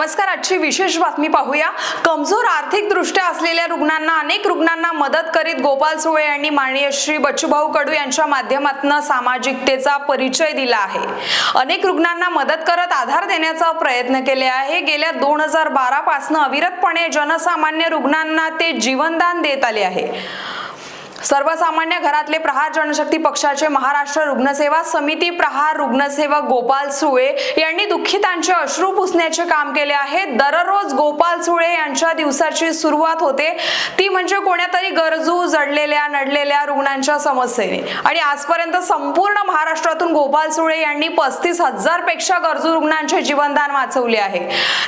नमस्कार आजची विशेष बातमी पाहूया. कमजोर आर्थिक दृष्ट्या असलेल्या रुग्णांना अनेक रुग्णांना मदत करीत गोपाल सुळे यांनी माननीय श्री बच्चूभाऊ कडू यांच्या माध्यमातून सामाजिकतेचा परिचय दिला आहे. अनेक रुग्णांना मदत करत आधार देण्याचा प्रयत्न केले आहे. गेल्या दोन हजार बारा पासनं अविरतपणे जनसामान्य रुग्णांना ते जीवनदान देत आले आहे. सर्वसामान्य घरातले प्रहार जनशक्ती पक्षाचे महाराष्ट्र रुग्णसेवा समिती प्रहार रुग्णसेवक गोपाल सुळे यांनी दुःखितांचे अश्रू पुसण्याचे काम केले आहे. दररोज गोपाल सुळे यांच्या दिवसाची सुरुवात होते. ती म्हणजे कोण्यातरी गरजू जडलेल्या नडलेल्या रुग्णांच्या समस्येने. आणि आजपर्यंत संपूर्ण महाराष्ट्रातून गोपाल सुळे यांनी पस्तीस हजारपेक्षा गरजू रुग्णांचे जीवनदान वाचवले आहे.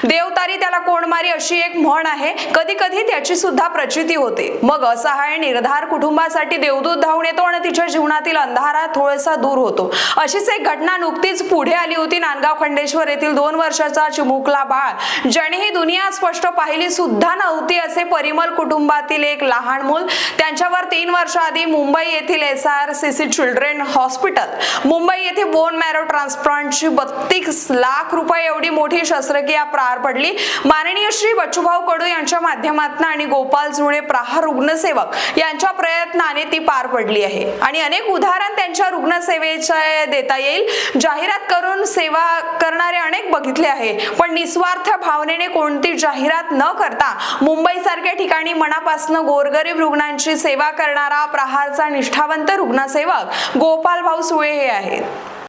देवतारी त्याला कोणमारी अशी एक म्हण आहे. कधी कधी त्याची सुद्धा प्रचिती होते. मग असहाय निर्धार कुटुंबासाठी देवदूत धावून येतो आणि तिच्या जीवनातील अंधारा थोडासा दूर होतो. अशीच एक घटना नुकतीच पुढे आली होती नांदगाव खंडेश्वर येथील दोन वर्षाचा चिमुकला बाळ ज्याने ही दुनिया स्पष्ट पाहिली सुद्धा नव्हती असे परिमल कुटुंबातील एक लहान मूल. त्यांच्यावर तीन वर्षाआधी मुंबई येथील S R C C children hospital Mumbai येथे बोन मॅरो ट्रान्सप्लांटची बत्तीस लाख रुपये एवढी मोठी शस्त्रक्रिया पार पडली. माननीय श्री बच्चूभाऊ कडू यांच्या माध्यमातून आणि गोपाल जुळे प्रहार रुग्णसेवक यांच्या प्रयत्नाने ती पार पडली आहे. आणि अनेक उदाहरण त्यांच्या रुग्णसेवेचे देता येईल. जाहिरात करून सेवा करणारे अनेक बघितले आहे. पण निस्वार्थ भावनेने कोणती जाहिरात न करता मुंबई सारख्या ठिकाणी मनापासून गोरगरीब रुग्णांची सेवा करणारा प्रहारचा निष्ठावंत रुग्णसेवक गोपाल भाऊ सुळे हे आहेत.